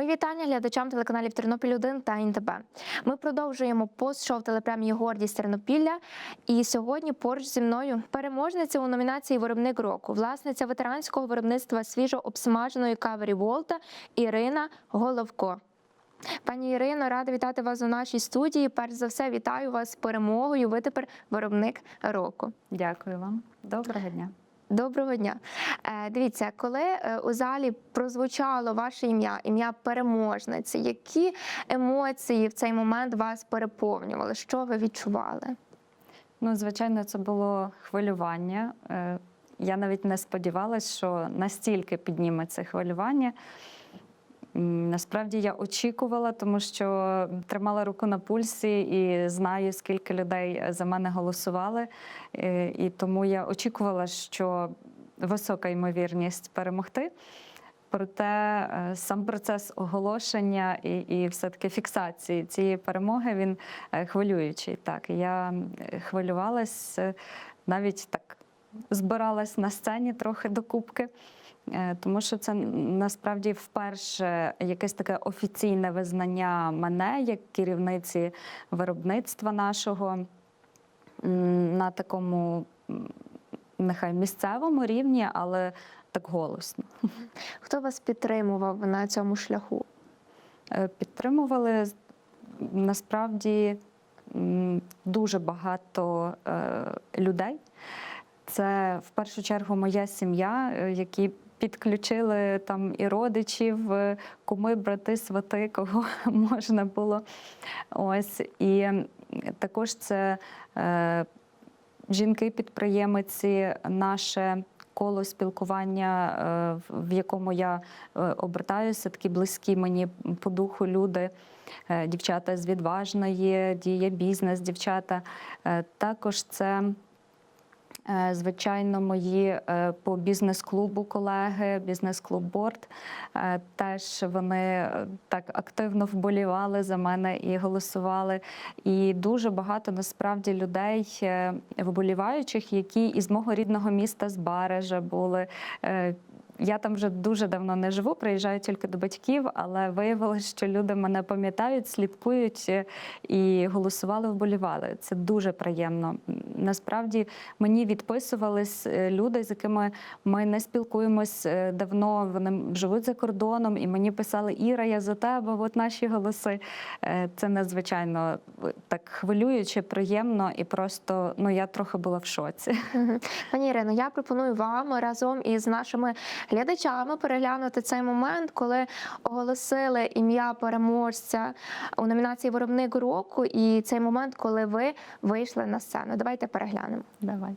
Мої вітання глядачам телеканалів Тернопіль 1 та ІНТБ. Ми продовжуємо пост-шоу телепремії Гордість Тернопілля. І сьогодні поруч зі мною переможниця у номінації Виробник року, власниця ветеранського виробництва свіжо обсмаженої кави Ріволта Ірина Головко. Пані Ірино, рада вітати вас у нашій студії. Перш за все, вітаю вас з перемогою. Ви тепер виробник року. Дякую вам. Доброго дня. Доброго дня. Е, Дивіться, коли е, у залі прозвучало ваше ім'я, ім'я переможниці, які емоції в цей момент вас переповнювали? Що ви відчували? Ну, звичайно, це було хвилювання. Е, Я навіть не сподівалася, що настільки підніметься хвилювання. Насправді я очікувала, тому що тримала руку на пульсі і знаю, скільки людей за мене голосували. Е, І тому я очікувала, що висока ймовірність перемогти. Проте е, сам процес оголошення і, і все-таки фіксації цієї перемоги він е, хвилюючий. Так, я е, хвилювалась, е, навіть так збиралась на сцені трохи до кубки. Е, Тому що це насправді вперше якесь таке офіційне визнання мене як керівниці виробництва нашого на такому нехай місцевому рівні, але так голосно. Хто вас підтримував на цьому шляху? Е, Підтримували насправді дуже багато е, людей. Це в першу чергу моя сім'я, які підключили там і родичів, е, куми, брати, свати, кого можна було. Ось і також це е, жінки-підприємиці, наше коло спілкування, е, в- якому я е, обертаюся, такі близькі мені по духу люди. Е, Дівчата з відважної, діє бізнес, дівчата. Також це. Е, Звичайно, мої е, по бізнес-клубу колеги, бізнес-клуб Борд. е, Теж вони так активно вболівали за мене і голосували. І дуже багато насправді людей вболіваючих, які із мого рідного міста з Барежа були. Я там вже дуже давно не живу, приїжджаю тільки до батьків, але виявилось, що люди мене пам'ятають, слідкують е, і голосували, вболівали. Це дуже приємно. Насправді мені відписувались е, люди, з якими ми не спілкуємось е, давно. Вони живуть за кордоном, і мені писали Іра, я за тебе. От наші голоси. Це надзвичайно так хвилююче, приємно, і просто ну я трохи була в шоці. Пані Ірино, я пропоную вам разом із нашими глядачами переглянути цей момент, коли оголосили ім'я переможця у номінації Виробник року, і цей момент, коли ви вийшли на сцену. Давайте переглянемо. Давайте.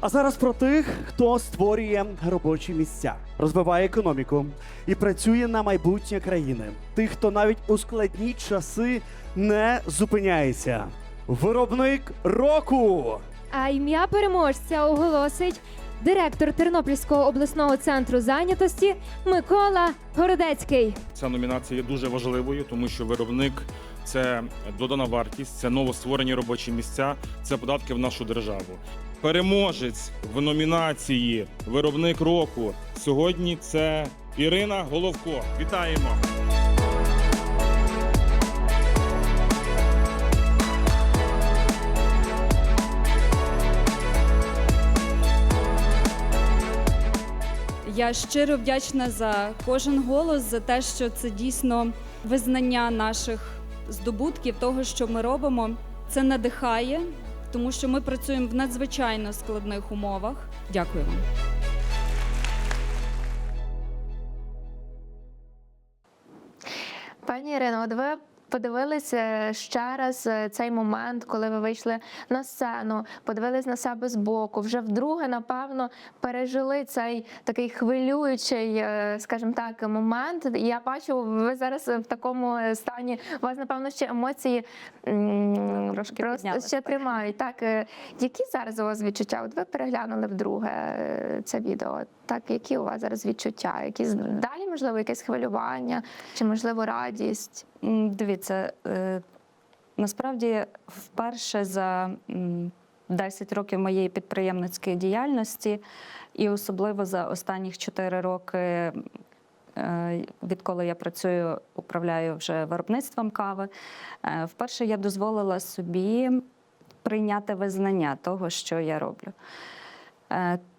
А зараз про тих, хто створює робочі місця, розвиває економіку і працює на майбутнє країни. Тих, хто навіть у складні часи не зупиняється. Виробник року. А ім'я переможця оголосить директор Тернопільського обласного центру зайнятості Микола Городецький. Ця номінація є дуже важливою, тому що виробник це додана вартість, це новостворені робочі місця, це податки в нашу державу. Переможець в номінації Виробник року сьогодні це Ірина Головко. Вітаємо! Я щиро вдячна за кожен голос, за те, що це дійсно визнання наших здобутків, того, що ми робимо. Це надихає, тому що ми працюємо в надзвичайно складних умовах. Дякую вам. Пані Ірино, от ви подивилися ще раз е, цей момент, коли ви вийшли на сцену, подивились на себе збоку. Вже вдруге, напевно, пережили цей такий хвилюючий, е, скажімо так, момент. Я бачу, ви зараз в такому е, стані. У вас, напевно, ще емоції Трошки просто ще тримають. Так, які зараз у вас відчуття? От ви переглянули вдруге це відео. Так, які у вас зараз відчуття? Якісь далі, можливо, якесь хвилювання чи можливо радість? Дивіться, е, насправді вперше за 10 років моєї підприємницької діяльності, і особливо за останніх 4 роки, е, відколи я працюю, управляю вже виробництвом кави. е, Вперше я дозволила собі прийняти визнання того, що я роблю.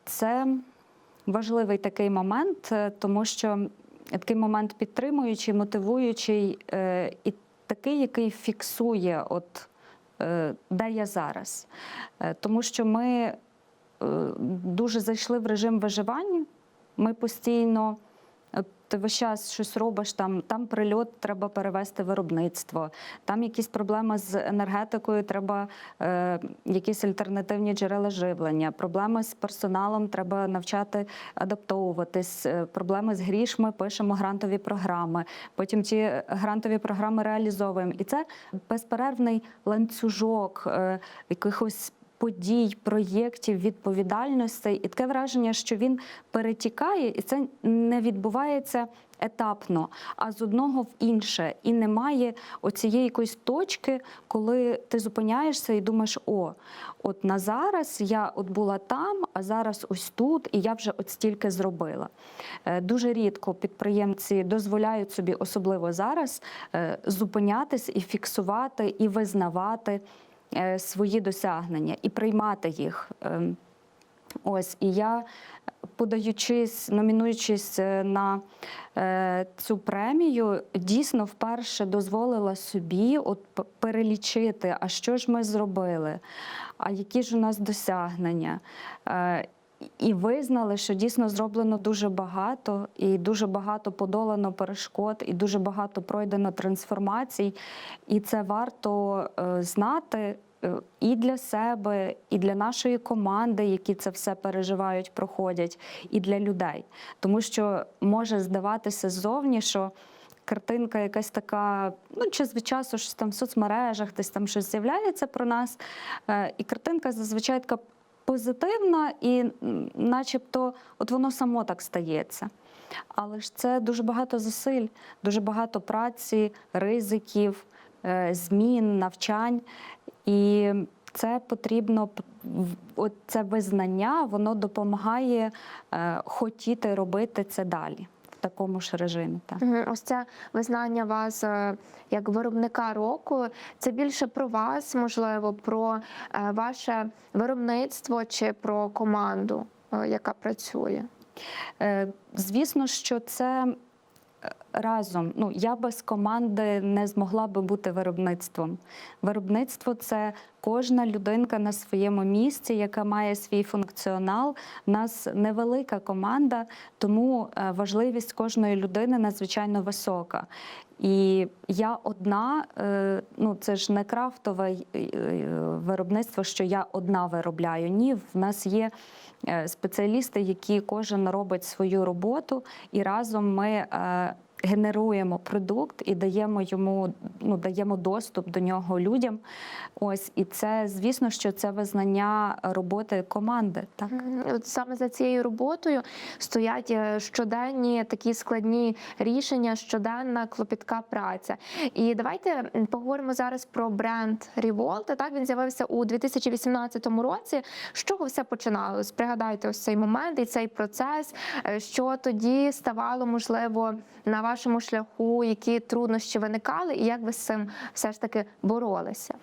Це важливий такий момент, е, тому що такий момент підтримуючий, мотивуючий е, і такий, який фіксує, от е, де я зараз. Тому що ми дуже зайшли в режим виживання. Ми постійно. От ти весь час щось робиш, там, там прильот, треба перевести виробництво, там якісь проблеми з енергетикою, треба е, якісь альтернативні джерела живлення, проблеми з персоналом, треба навчати адаптовуватись, е, проблеми з грішми, пишемо грантові програми, потім ці грантові програми реалізовуємо. І це безперервний ланцюжок е, якихось подій, проєктів, відповідальностей, і таке враження, що він перетікає, і це не відбувається етапно, а з одного в інше. І немає оцієї якоїсь точки, коли ти зупиняєшся і думаєш: о, от на зараз я от була там, а зараз ось тут, і я вже от стільки зробила. Е, Дуже рідко підприємці дозволяють собі, особливо зараз, е, зупинятись і фіксувати, і визнавати свої досягнення і приймати їх. Ем, Ось і я, подаючись, номінуючись е, на е, цю премію, дійсно вперше дозволила собі от перелічити, а що ж ми зробили, а які ж у нас досягнення. І визнали, що дійсно зроблено дуже багато, і дуже багато подолано перешкод, і дуже багато пройдено трансформацій. І це варто е, знати е, і для себе, і для нашої команди, які це все переживають, проходять, і для людей. Тому що може здаватися ззовні, що картинка якась така, ну час від щось там в соцмережах, десь там щось з'являється про нас. Е, І картинка зазвичай така позитивна, і начебто от воно само так стається. Але ж це дуже багато зусиль, дуже багато праці, ризиків, е, змін, навчань. І це потрібно от це визнання, воно допомагає е, хотіти робити це далі такому ж режимі. Так. Ось це визнання вас е, як виробника року. Це більше про вас, можливо, про е, ваше виробництво чи про команду, е, яка працює. Звісно, що це разом. Ну, я без команди не змогла би бути виробництвом. Виробництво це кожна людинка на своєму місці, яка має свій функціонал. У нас невелика команда, тому е, важливість кожної людини надзвичайно висока. І я одна, е, ну це ж не крафтове е, виробництво, що я одна виробляю. Ні, в нас є спеціалісти, які кожен робить свою роботу, і разом ми генеруємо продукт і даємо йому ну, даємо доступ до нього людям. Ось і це, звісно, що це визнання роботи команди. Так. От саме за цією роботою стоять е, щоденні такі складні рішення, щоденна клопітка праця. І давайте поговоримо зараз про бренд Revolt. Так він з'явився у 2018 році. З чого все починалось? Пригадайте ось цей момент і цей процес, е, що тоді ставало можливо на вашому шляху, які труднощі виникали, і як ви з цим все ж таки боролися?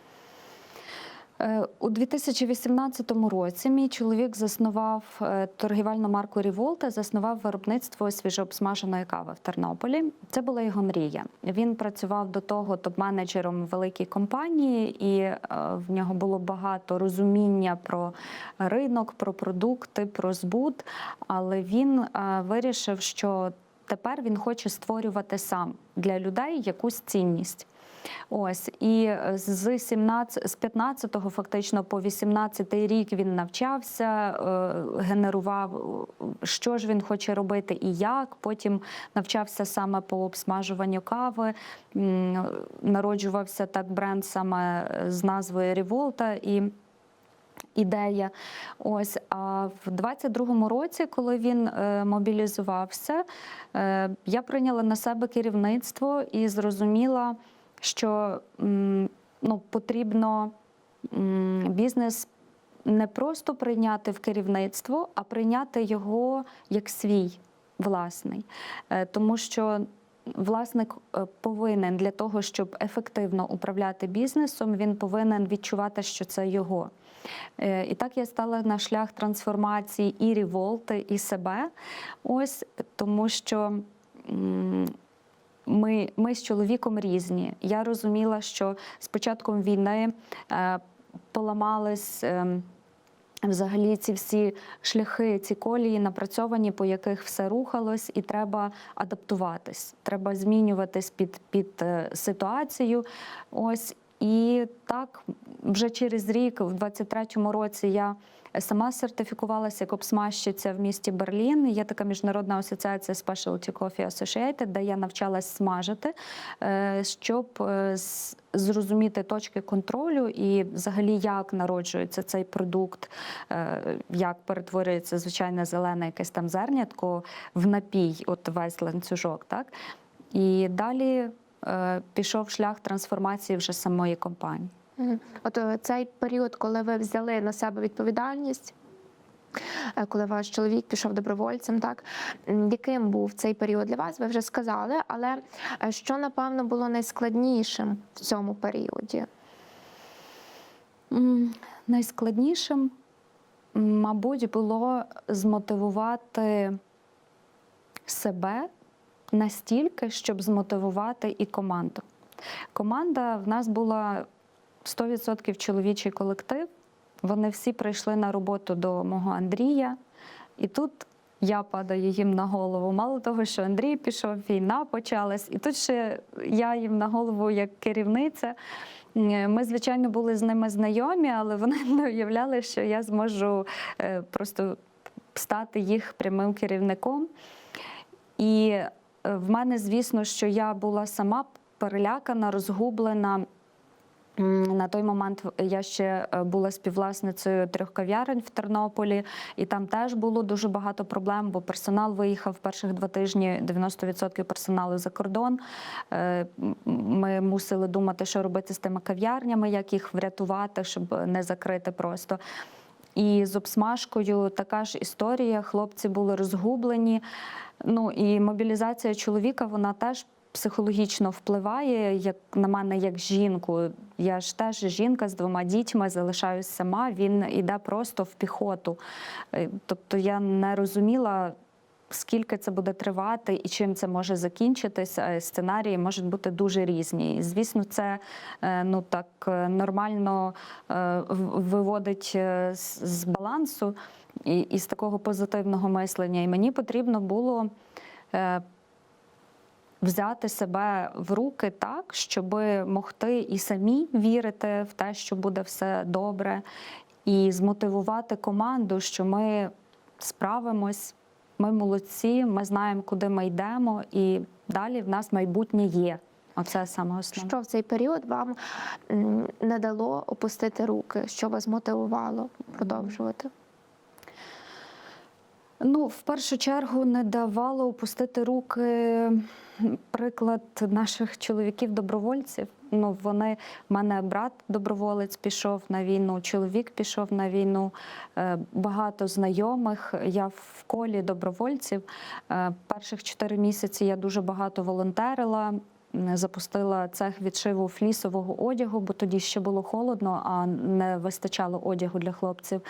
Е, У 2018 році мій чоловік заснував е, торгівельну марку Ріволта, заснував виробництво свіжообсмаженої кави в Тернополі. Це була його мрія. Він працював до того топ-менеджером великій компанії, і е, в нього було багато розуміння про ринок, про продукти, про збут. Але він вирішив, що тепер він хоче створювати сам для людей якусь цінність. Ось і з 17, з 15-го фактично по 18-й рік він навчався, е, генерував, що ж він хоче робити і як. Потім навчався саме по обсмажуванню кави. Народжувався так бренд саме з назвою Ріволта і. Ідея, ось а в 22-му році, коли він е, мобілізувався, е, я прийняла на себе керівництво і зрозуміла, що ну, потрібно бізнес не просто прийняти в керівництво, а прийняти його як свій власний. Е, Тому що власник е, повинен для того, щоб ефективно управляти бізнесом, він повинен відчувати, що це його. Е, І так я стала на шлях трансформації і револти, і себе. Ось тому що. Ми, ми з чоловіком різні. Я розуміла, що з початком війни е, поламались е, взагалі ці всі шляхи, ці колії напрацьовані, по яких все рухалось, і треба адаптуватись. Треба змінюватись під, під е, ситуацію. Ось і так вже через рік, в 23-му році, я сама сертифікувалася як обсмажчиця в місті Берлін. Є така міжнародна асоціація Specialty Coffee Associated, де я навчалась смажити, е, щоб е, зрозуміти точки контролю і взагалі як народжується цей продукт, е, як перетворюється звичайне зелене якесь там зернятко в напій, от весь ланцюжок. Так? І далі пішов шлях трансформації вже самої компанії. От е, цей період, коли ви взяли на себе відповідальність, е, коли ваш чоловік пішов добровольцем, так яким був цей період для вас? Ви вже сказали, але е, що напевно було найскладнішим в цьому періоді? Найскладнішим, мабуть, було змотивувати себе настільки, щоб змотивувати і команду. Команда в нас була 100% чоловічий колектив. Вони всі прийшли на роботу до мого Андрія, і тут я падаю їм на голову. Мало того, що Андрій пішов, війна почалась, і тут ще я їм на голову як керівниця. Ми, звичайно, були з ними знайомі, але вони не уявляли, що я зможу е, просто стати їх прямим керівником. І в мене, звісно, що я була сама перелякана, розгублена. На той момент я ще е, була співвласницею трьох кав'ярень в Тернополі, і там теж було дуже багато проблем, бо персонал виїхав перших два тижні 90% персоналу за кордон. Е, Ми мусили думати, що робити з тими кав'ярнями, як їх врятувати, щоб не закрити просто. І з обсмажкою така ж історія. Хлопці були розгублені. Ну і мобілізація чоловіка вона теж психологічно впливає як на мене, як жінку. Я ж теж жінка з двома дітьми, залишаюсь сама. Він іде просто в піхоту. Е, Тобто я не розуміла. Скільки це буде тривати і чим це може закінчитись, Е, сценарії можуть бути дуже різні. І, звісно, це е, ну так е, нормально виводить з балансу і, і з такого позитивного мислення. І мені потрібно було взяти себе в руки так, щоб могти і самі вірити в те, що буде все добре, і змотивувати команду, що ми справимось, ми молодці, ми знаємо, куди ми йдемо, і далі в нас майбутнє є. Оце саме основне. Що в цей період вам не дало опустити руки? Що вас мотивувало продовжувати? Ну, в першу чергу не давало опустити руки приклад наших чоловіків-добровольців. Ну, вони, мене брат доброволець пішов на війну, чоловік пішов на війну, е, багато знайомих. Я в колі добровольців. Е, Перших чотири місяці я дуже багато волонтерила. Запустила цех відшиву флісового одягу, бо тоді ще було холодно, а не вистачало одягу для хлопців.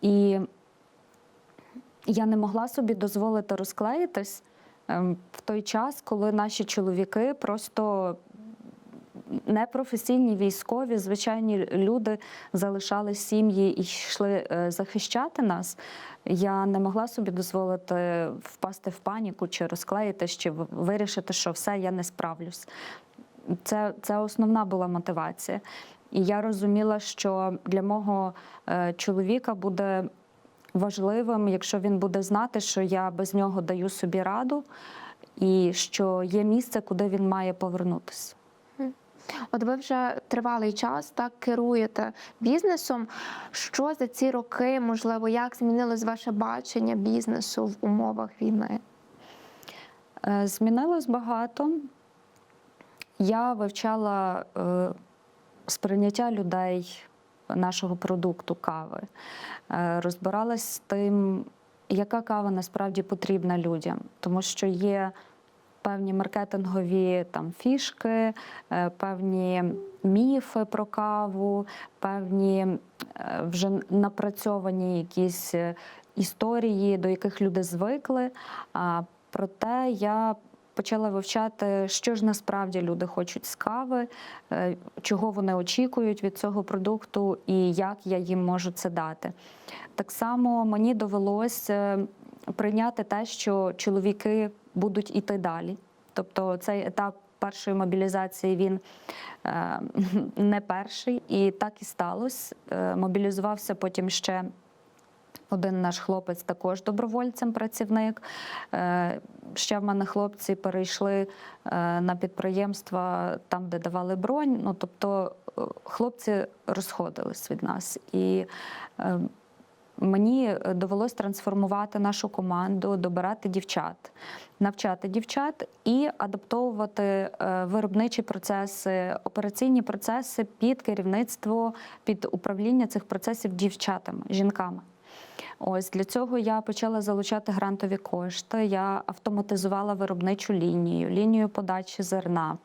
І я не могла собі дозволити розклеїтись ем, в той час, коли наші чоловіки просто непрофесійні військові, звичайні люди залишали сім'ї і йшли е, захищати нас. Я не могла собі дозволити впасти в паніку чи розклеїтись, чи вирішити, що все, я не справлюсь. Це, це основна була мотивація. І я розуміла, що для мого е, чоловіка буде важливим, якщо він буде знати, що я без нього даю собі раду, і що є місце, куди він має повернутися. От ви вже тривалий час так керуєте бізнесом. Що за ці роки, можливо, як змінилось ваше бачення бізнесу в умовах війни? Е, Змінилось багато. Я вивчала е, сприйняття людей, нашого продукту кави. Е, Розбиралась з тим, яка кава насправді потрібна людям, тому що є певні маркетингові там фішки, е, певні міфи про каву, певні е, вже напрацьовані якісь е, історії, до яких люди звикли. Проте я почала вивчати, що ж насправді люди хочуть з кави, чого вони очікують від цього продукту і як я їм можу це дати. Так само мені довелось прийняти те, що чоловіки будуть іти далі. Тобто цей етап першої мобілізації він е, не перший, і так і сталося. Е, Мобілізувався потім ще один наш хлопець, також добровольцем працівник. Е, Ще в мене хлопці перейшли е, на підприємства там, де давали бронь. Ну тобто е, хлопці розходились від нас. І е, мені довелось трансформувати нашу команду, добирати дівчат, навчати дівчат і адаптовувати е, виробничі процеси, операційні процеси під керівництво, під управління цих процесів дівчатами, жінками. Ось для цього я почала залучати грантові кошти. Я автоматизувала виробничу лінію, лінію подачі зерна.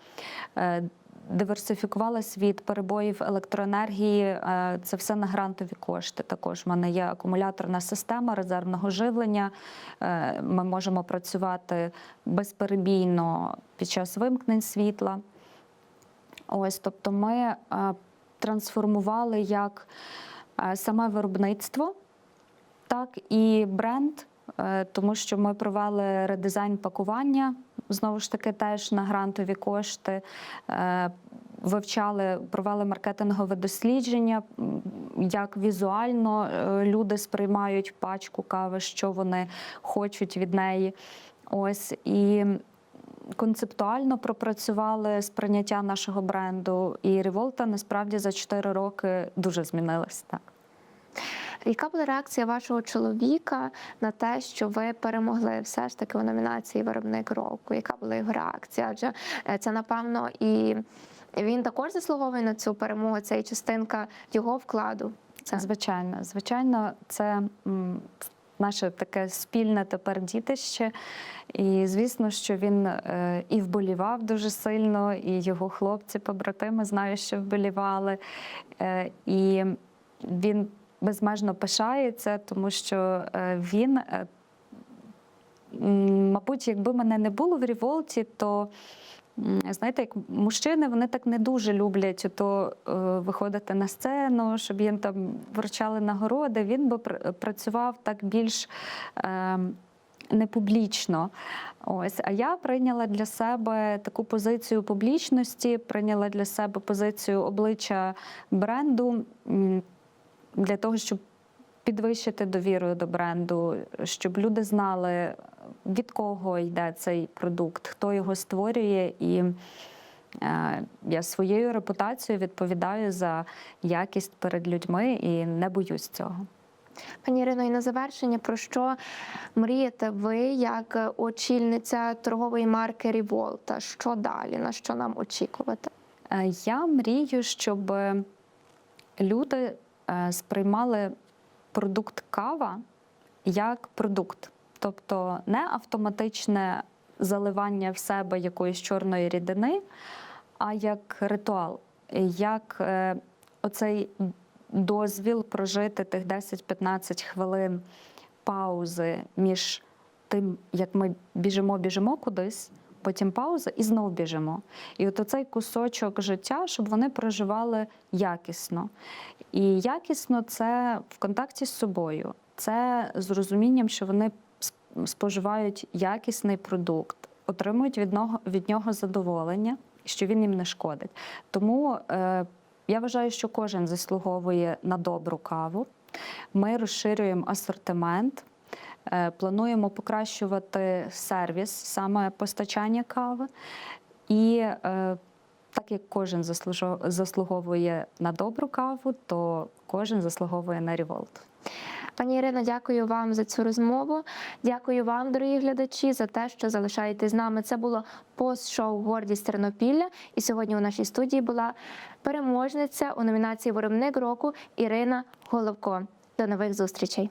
Диверсифікувалась від перебоїв електроенергії. е, Це все на грантові кошти. Також в мене є акумуляторна система резервного живлення. Е, Ми можемо працювати безперебійно під час вимкнень світла. Ось, тобто, ми е, трансформували як саме виробництво, так і бренд, тому що ми провели редизайн пакування, знову ж таки, теж на грантові кошти. Е, Вивчали, провели маркетингове дослідження, як візуально е, люди сприймають пачку кави, що вони хочуть від неї. Ось і концептуально пропрацювали сприйняття нашого бренду. І Револта насправді за 4 роки дуже змінилась. Так. Яка була реакція вашого чоловіка на те, що ви перемогли все ж таки у номінації Виробник року? Яка була його реакція? Адже е, це напевно і він також заслуговує на цю перемогу. Це і частинка його вкладу. Це Звичайно, звичайно, це наше таке спільне тепер дітище. І звісно, що він е, і вболівав дуже сильно, і його хлопці, побратими, знаю, що вболівали. Е, і він безмежно пишається, тому що е, він, е, мабуть, якби мене не було в Ріволті, то Знаєте, як мужчини вони так не дуже люблять то е, виходити на сцену, щоб їм там вручали нагороди. Він би пр- працював так більш е, непублічно. Ось, а я прийняла для себе таку позицію публічності, прийняла для себе позицію обличчя бренду для того, щоб підвищити довіру до бренду, щоб люди знали, від кого йде цей продукт, хто його створює, і е, я своєю репутацією відповідаю за якість перед людьми і не боюсь цього. Пані Ірино, і на завершення, про що мрієте ви як очільниця торгової марки Ріволта? Що далі? На що нам очікувати? Е, Я мрію, щоб люди сприймали продукт кава як продукт, тобто не автоматичне заливання в себе якоїсь чорної рідини, а як ритуал, як е, оцей дозвіл прожити тих 10-15 хвилин паузи між тим, як ми біжимо, біжимо кудись, потім пауза і знов біжимо. І от оцей кусочок життя, щоб вони проживали якісно. І якісно це в контакті з собою, це з розумінням, що вони споживають якісний продукт, отримують від нього, від нього задоволення, що він їм не шкодить. Тому е, я вважаю, що кожен заслуговує на добру каву. Ми розширюємо асортимент. Е, Плануємо покращувати сервіс, саме постачання кави. І е, так як кожен заслуговує на добру каву, то кожен заслуговує на револт. Пані Ірино, дякую вам за цю розмову. Дякую вам, дорогі глядачі, за те, що залишаєтесь з нами. Це було пост-шоу Гордість Тернопілля. І сьогодні у нашій студії була переможниця у номінації Виробник року Ірина Головко. До нових зустрічей.